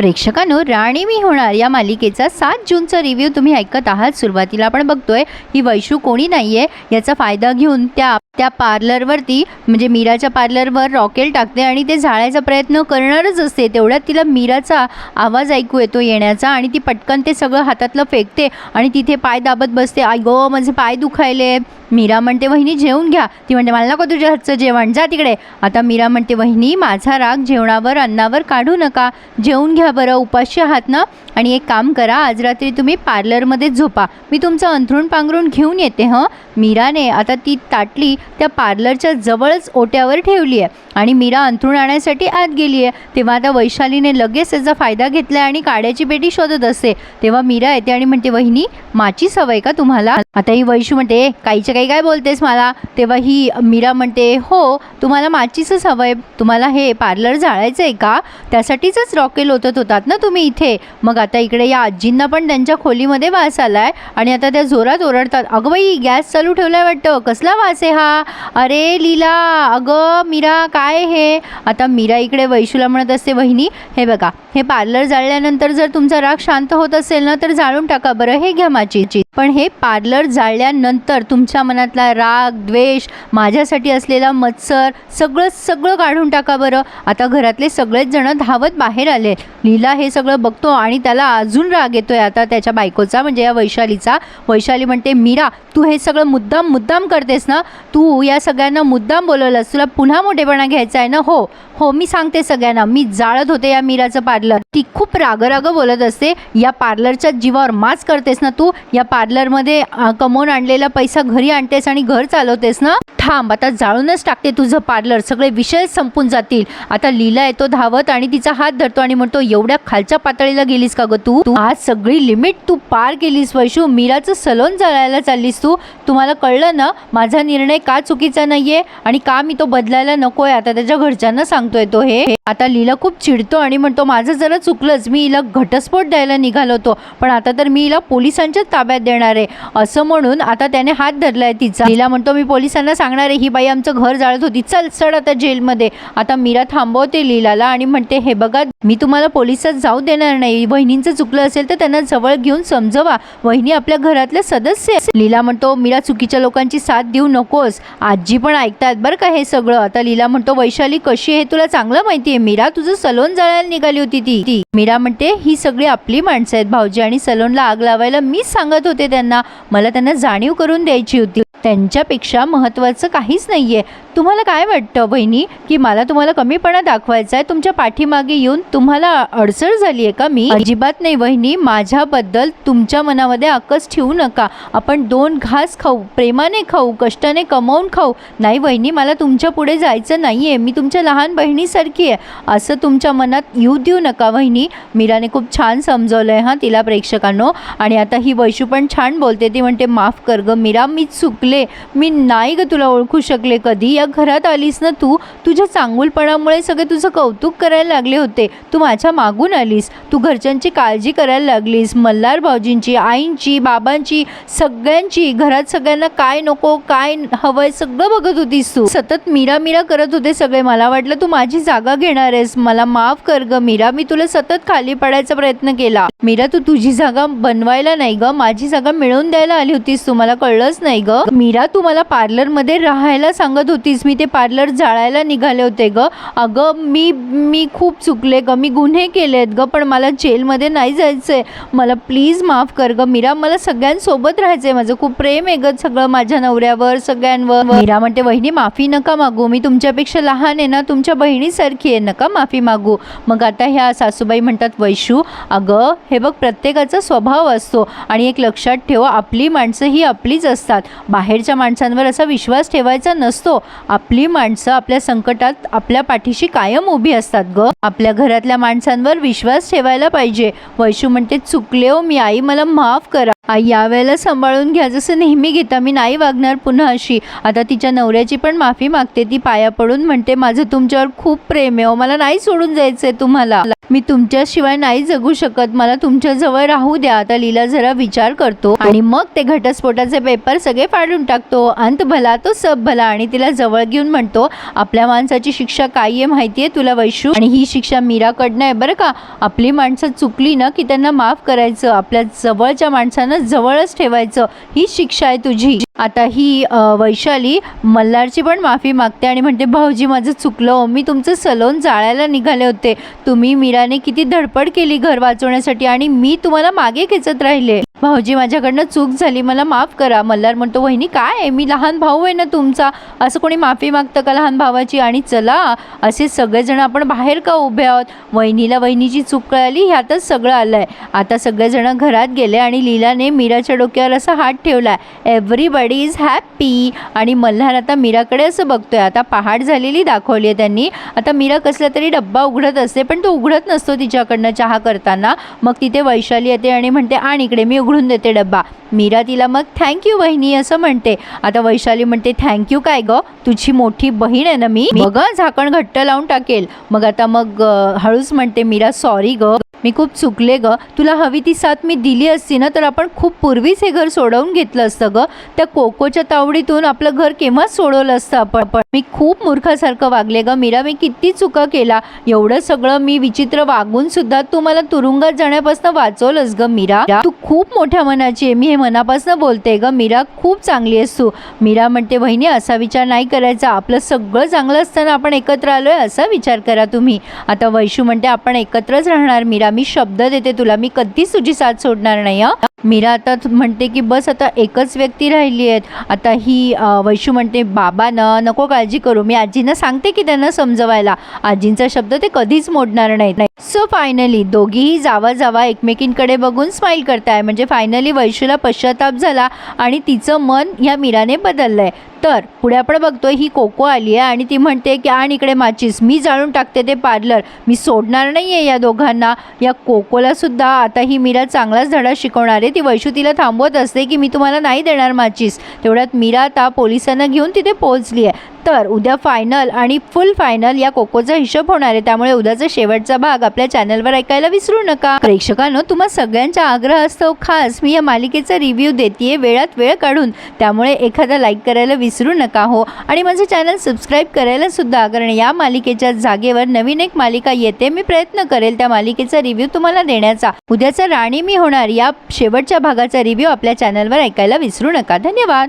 प्रेक्षकांनो राणी मी होणार या मालिकेचा सात जूनचा रिव्ह्यू तुम्ही ऐकत आहात. सुरुवातीला आपण बघतोय ही वैशू कोणी नाही आहे याचा फायदा घेऊन त्या त्या पार्लरवरती म्हणजे मीराच्या पार्लरवर रॉकेल टाकते आणि ते जाळायचा प्रयत्न करणारच असते. तेवढ्यात तिला मीराचा आवाज ऐकू येतो येण्याचा आणि ती पटकन ते सगळं हातातलं फेकते आणि तिथे पाय दाबत बसते. आई गो माझे पाय दुखायले. मीरा म्हणते वहिनी जेवून घ्या. ती म्हणते मला नको तुझ्या हातचं जेवण जा तिकडे. आता मीरा म्हणते वहिनी माझा राग जेवणावर अन्नावर काढू नका. जेवून घ्या. बरं उपाशी आहात ना? आणि एक काम करा आज रात्री तुम्ही पार्लरमध्येच झोपा. मी तुमचं अंथरूण पांघरून घेऊन येते हं? मीराने आता ती ताटली त्या पार्लरच्या जवळच ओट्यावर ठेवली आहे. आणि मीरा अंथरूण आणण्यासाठी आत गेली आहे. तेव्हा आता वैशालीने लगेच त्याचा फायदा घेतला आणि काड्याची पेटी शोधत असते. तेव्हा मीरा येते आणि म्हणते वहिनी माची सवय का तुम्हाला? आता ही वैशू म्हणते काहीच्या काही काय बोलतेस मला? तेव्हा ही मीरा म्हणते हो तुम्हाला माचीच हवंय तुम्हाला हे पार्लर जाळायचं आहे का? त्यासाठीच रॉकेल ओतत होतात ना तुम्ही इथे. मग आता इकडे या आजींना पण त्यांच्या खोलीमध्ये वास आलाय आणि आता त्या जोरात ओरडतात अगं बाई गॅस चालू ठेवलाय वाटतं. कसला वास आहे हा? अरे लीला अगं मीरा काय हे? आता मीरा इकडे वैशूला म्हणत असते वहिनी हे बघा हे पार्लर जाळल्यानंतर जर तुमचा राग शांत होत असेल ना तर जाळून टाका बरं. हे घ्या माझी पण हे पार्लर जाळल्यानंतर तुमच्या मनातला राग द्वेष माझ्यासाठी असलेला मत्सर सगळं सगळं काढून टाका बरं. आता घरातले सगळेच जण धावत बाहेर आले. लीला हे सगळं बघतो आणि त्याला अजून राग येतोय. आता त्याच्या बायकोचा म्हणजे या वैशालीचा वैशाली म्हणते मीरा तू हे सगळं मुद्दाम मुद्दाम करतेस ना? तू या सगळ्यांना मुद्दाम बोलवलंस. तुला पुन्हा मोठेपणा घ्यायचा आहे ना? हो हो मी सांगते सगळ्यांना. मी जाळत होते या मीराचं पार्लर खूप राग राग बोलत असते. या पार्लरच्या जीवावर माच करतेस ना तू? या पार्लरमध्ये कमवून आणलेला पैसा घरी आणतेस आणि घर चालवतेस ना? थांब आता जाळूनच टाकते तुझं पार्लर. सगळे विषय संपून जातील. आता लीला येतो धावत आणि तिचा हात धरतो आणि म्हणतो एवढ्या खालच्या पातळीला गेलीस का ग तू? तू आज सगळी लिमिट तू पार केलीस वैशू. मीराचं सलोन जळायला चाललीस तू. तुम्हाला कळलं ना? माझा निर्णय का चुकीचा नाहीये? आणि का मी तो बदलायला नकोय? आता त्याच्या घरच्यांना सांगतोय तो हे. आता लीला खूप चिडतो आणि म्हणतो माझं जरा चुकलंच. मी हिला घटस्फोट द्यायला निघालो होतो. पण आता तर मी हिला पोलिसांच्याच ताब्यात देणार आहे. असं म्हणून आता त्याने हात धरलाय तिचा. लीला म्हणतो मी पोलिसांना सांगणार आहे. ही बाई आमचं घर जाळत होती. चल चढ आता जेलमध्ये. आता मीरा थांबवते लीलाला आणि म्हणते हे बघा मी तुम्हाला पोलिसात जाऊ देणार नाही. वहिनींचं चुकलं असेल तर त्यांना जवळ घेऊन समजवा. वहिनी आपल्या घरातले सदस्य लीला म्हणतो मीरा चुकीच्या लोकांची साथ देऊ नकोस. आजी पण ऐकतात बरं का हे सगळं. आता लीला म्हणतो वैशाली कशी आहे? तुला चांगलं माहिती आहे मीरा तुझं सलोन जाळायला निघाली होती ती ती. मीरा म्हणते ही सगळी आपली माणसं आहेत भाऊजी आणि सलोनला आग लावायला मीच सांगत होते त्यांना. मला त्यांना जाणीव करून द्यायची होती. त्यांच्यापेक्षा महत्त्वाचं काहीच नाहीये. तुम्हाला काय वाटतं बहिणी? की मला तुम्हाला कमीपणा दाखवायचा आहे तुमच्या पाठीमागे येऊन तुम्हाला अडचण झाली आहे का? मी अजिबात नाही बहिणी माझ्याबद्दल तुमच्या मनामध्ये आकस ठेवू नका. आपण दोन घास खाऊ प्रेमाने खाऊ कष्टाने कमवून खाऊ. नाही बहिणी मला तुमच्यापुढे जायचं नाही आहे मी तुमच्या लहान बहिणीसारखी आहे. असं तुमच्या मनात येऊ देऊ नका बहिणी. मीराने खूप छान समजवलं आहे हां तिला प्रेक्षकांनो. आणि आता ही वैशू पण छान बोलते. ती म्हणते माफ कर ग मीरा मी चुकले. मी नाही ग तुला ओळखू शकले कधी. या घरात आलीस ना तू तुझ्या चांगुलपणामुळे सगळे तुझं कौतुक करायला लागले होते. तू माझ्या मागून आलीस. तू घरच्यांची काळजी करायला लागलीस. मल्हार भाऊजींची आईंची बाबांची सगळ्यांची. घरात सगळ्यांना काय नको काय हवंय सगळं बघत होतीस तू. सतत मीरा मीरा करत होते सगळे. मला वाटलं तू माझी जागा घेणार आहेस. मला माफ कर ग. मीरा मी तुला सतत खाली पडायचा प्रयत्न केला. मीरा तू तुझी जागा बनवायला नाही ग. माझी जागा मिळवून द्यायला आली होतीस तू. मला कळलंच नाही ग. मीरा तू मला पार्लरमध्ये राहायला सांगत होती होतीस मी ते पार्लर जाळायला निघाले होते ग. अगं मी मी खूप चुकले ग. मी गुन्हे केले आहेत ग पण मला जेलमध्ये नाही जायचं आहे मला प्लीज माफ कर ग मीरा. मला सगळ्यांसोबत राहायचंय. माझं खूप प्रेम आहे ग सगळं माझ्या नवऱ्यावर सगळ्यांवर. मीरा म्हणते बहिणी माफी नका मागू. मी तुमच्यापेक्षा लहान आहे ना तुमच्या बहिणीसारखी आहे. नका माफी मागू. मग आता ह्या सासूबाई म्हणतात वैशू अगं हे बघ प्रत्येकाचा स्वभाव असतो आणि एक लक्षात ठेव आपली माणसं ही आपलीच असतात. बाहेरच्या माणसांवर असा विश्वास ठेवायचा नसतो. आपली माणसं आपल्या संकटात आपल्या पाठीशी कायम उभी असतात ग. आपल्या घरातल्या माणसांवर विश्वास ठेवायला पाहिजे. वैशू म्हणते चुकले हो मी आई मला माफ करा. आई यावेळेला सांभाळून घ्या जसं नेहमी घेता. मी नाही वागणार पुन्हा अशी. आता तिच्या नवऱ्याची पण माफी मागते. ती पाया पडून म्हणते माझं तुमच्यावर खूप प्रेम आहे हो. मला नाही सोडून जायचंय तुम्हाला. मी तुमच्याशिवाय नाही जगू शकत. मला तुमच्याजवळ राहू द्या. आता लीला जरा विचार करतो. आणि मग ते घटस्फोटाचे पेपर सगळे फाडून टाकतो. अंत भला तो सब भला. आणि तिला जवळ घेऊन म्हणतो आपल्या माणसाची शिक्षा काय आहे माहिती आहे तुला वैशू? आणि ही शिक्षा मीराकडनं आहे बरं का? आपली माणसं चुकली ना की त्यांना माफ करायचं. आपल्या जवळच्या माणसांना जवळच ठेवायचं. ही शिक्षा आहे तुझी. आता ही वैशाली मल्हारची पण माफी मागते आणि म्हणते भाऊजी माझं चुकलं हो. मी तुमचं सलोन जाळायला निघाले होते. तुम्ही मीराने किती धडपड केली घर वाचवण्यासाठी आणि मी तुम्हाला मागे खेचत राहिले. भाऊजी माझ्याकडनं चूक झाली मला माफ करा. मल्हार म्हणतो वहिनी काय आहे? मी लहान भाऊ आहे ना तुमचा. असं कोणी माफी मागतं का लहान भावाची? आणि चला असे सगळेजण आपण बाहेर का उभे आहोत? वहिनीला वहिनीची चूक कळाली ह्यातच सगळं आलं आहे आता सगळेजण घरात गेले आणि लीलाने मीराच्या डोक्यावर असा हात ठेवला. आहे एव्हरीबडी इज हॅप्पी आणि मल्हार आता मीराकडे असं बघतोय. आता पहाट झालेली दाखवली आहे त्यांनी. आता मीरा कसला तरी डब्बा उघडत असते पण तो उघडत नसतो तिच्याकडनं चहा करताना. मग तिथे वैशाली येते आणि म्हणते आण इकडे मी उघडून देते डब्बा. मीरा तिला मग थँक्यू बहिणी असं म्हणते. आता वैशाली म्हणते थँक्यू काय ग? तुझी मोठी बहीण आहे ना मी? बघ झाकण घट्ट लावून टाकेल. मग आता मग हळूच म्हणते मीरा सॉरी ग. मी खूप चुकले ग. तुला हवी ती साथ मी दिली असती ना तर आपण खूप पूर्वीच हे घर सोडवून घेतलं असतं ग. त्या कोकोच्या तावडीतून आपलं घर केव्हाच सोडवलं असतं आपण? पण मी खूप मूर्खासारखं वागले ग. मीरा मी किती चुका केला. एवढं सगळं मी विचित्र वागून सुद्धा तू मला तुरुंगात जाण्यापासून वाचवलंस ग मीरा. तू खूप मोठ्या मनाची आहे. मी हे मनापासून बोलते ग. मीरा खूप चांगली आहेस तू. मीरा म्हणते बहिणी असा विचार नाही करायचा. आपलं सगळं चांगलं असताना आपण एकत्र आलोय असा विचार करा तुम्ही. आता वैशू म्हणते आपण एकत्रच राहणार मीरा. मी शब्द देते तुला मी कधीच तुझी साथ सोडणार नाही हं? मीरा आता म्हणते की बस आता एकच व्यक्ती राहिली आहेत. आता ही वैशू म्हणते बाबा नको काळजी करू मी आजींना सांगते की त्यांना समजवायला. आजींचा शब्द ते कधीच मोडणार नाहीत. सो फायनली दोघीही जावा जावा एकमेकींकडे बघून स्माईल करताय. म्हणजे फायनली वैशूला पश्चाताप झाला आणि तिचं मन ह्या मीराने बदललं आहे तर पुढे आपण बघतोय ही कोको आली आहे आणि ती म्हणते की आण इकडे माचीस मी जाळून टाकते ते पार्लर. मी सोडणार नाही आहे या दोघांना. या कोकोला सुद्धा आता ही मीरा चांगलाच धडा शिकवणार आहे ती वैशू तिला थांबवत असते की मी तुम्हाला नाही देणार माचीस. तेवढ्यात मीरा आता पोलिसांना घेऊन तिथे पोहोचली आहे. तर उद्या फायनल आणि फुल फायनल या कोकोचा हिशोब होणार आहे. त्यामुळे उद्याचा शेवटचा भाग आपल्या चॅनलवर ऐकायला विसरू नका. प्रेक्षकांनो तुम्हा सगळ्यांचा आग्रह असतो खास मी या मालिकेचा रिव्ह्यू देते वेळात वेळ काढून. त्यामुळे एखादा लाईक करायला विसरू नका हो. आणि माझं चॅनल सबस्क्राईब करायला सुद्धा कारण या मालिकेच्या जागेवर नवीन एक मालिका येते मी प्रयत्न करेल त्या मालिकेचा रिव्ह्यू तुम्हाला देण्याचा. उद्याचा राणी मी होणार या शेवट शेवटच्या भागाचा रिव्ह्यू आपल्या चॅनलवर ऐकायला विसरू नका. धन्यवाद.